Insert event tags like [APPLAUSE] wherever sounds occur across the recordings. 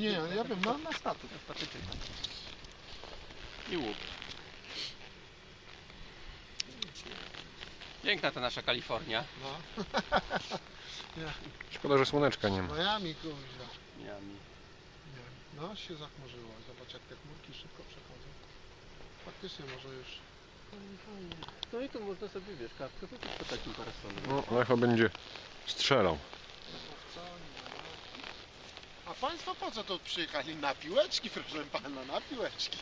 nie, nie, ja wiem, no na statyk. I łup. Piękna ta nasza Kalifornia. No. [LAUGHS] Szkoda, że słoneczka nie ma. Miami kurwa. Miami. No się zachmurzyło. Zobacz jak te chmurki szybko przechodzą. Faktycznie może już. No i tu można sobie, wiesz, kartkę wypić po takim parasonem. No, Lecho będzie strzelał. No, nie. A państwo po co tu przyjechali? Na piłeczki, proszę pana, na piłeczki.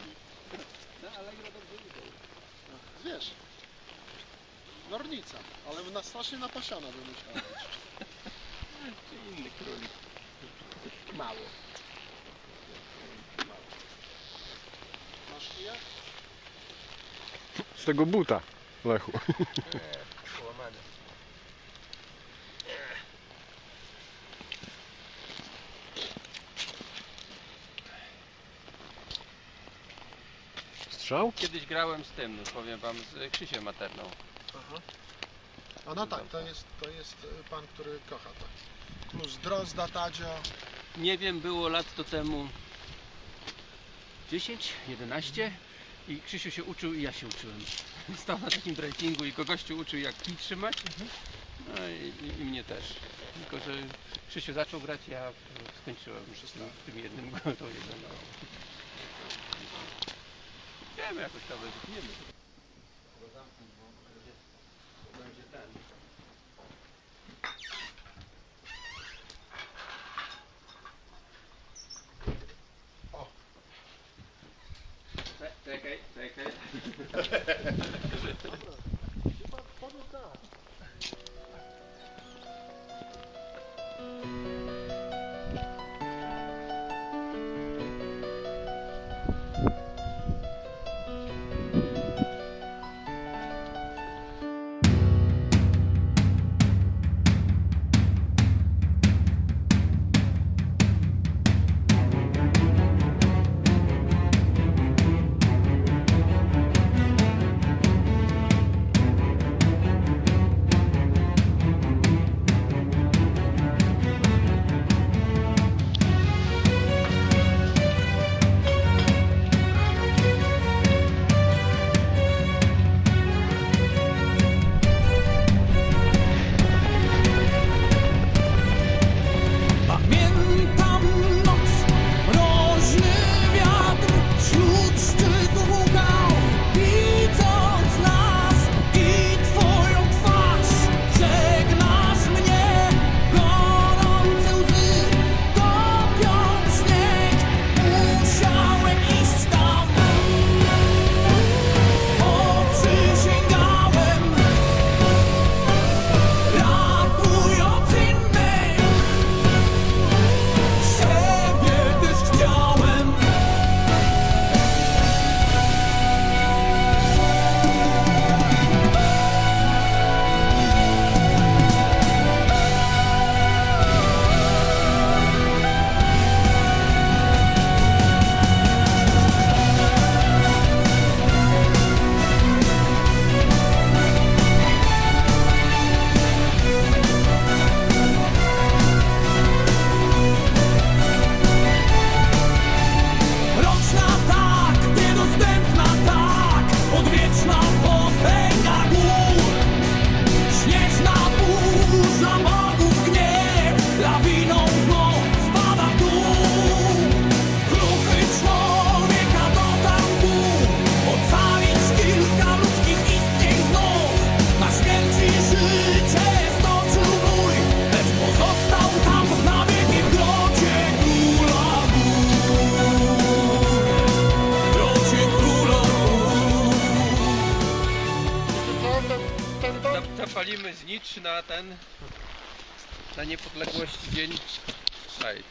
No ale dobrze idą. Wiesz, nornica, ale na strasznie napasiana by musiała być. [LAUGHS] Czy inny król. Mało. Masz kijak? Z tego buta, Lechu. E, Strzał? Kiedyś grałem z tym, no powiem wam, z Krzysiem Materną. Aha. A no tak, to jest, to jest y, pan, który kocha tak. Plus Drozda, Tadzio. Nie wiem, było lat to temu 10, 11 i Krzysiu się uczył i ja się uczyłem. [LAUGHS] Stał na takim driftingu i go gościu uczył jak kij trzymać. No i, i, i mnie też. Tylko, że Krzysiu zaczął grać, ja skończyłem już z tym, z tym jednym [LAUGHS] Wiemy jakoś tam weźmiemy. Będzie ten. Czekaj, czekaj. [LAUGHS] Pamiętam niepodległości dzień. Aj,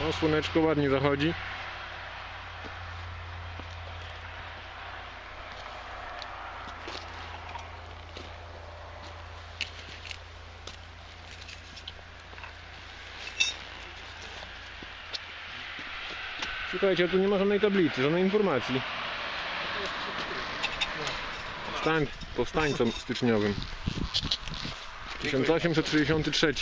No słoneczko ładnie zachodzi. Słuchajcie, tu nie ma żadnej tablicy, żadnej informacji. Powstań, powstańcom styczniowym. 1863.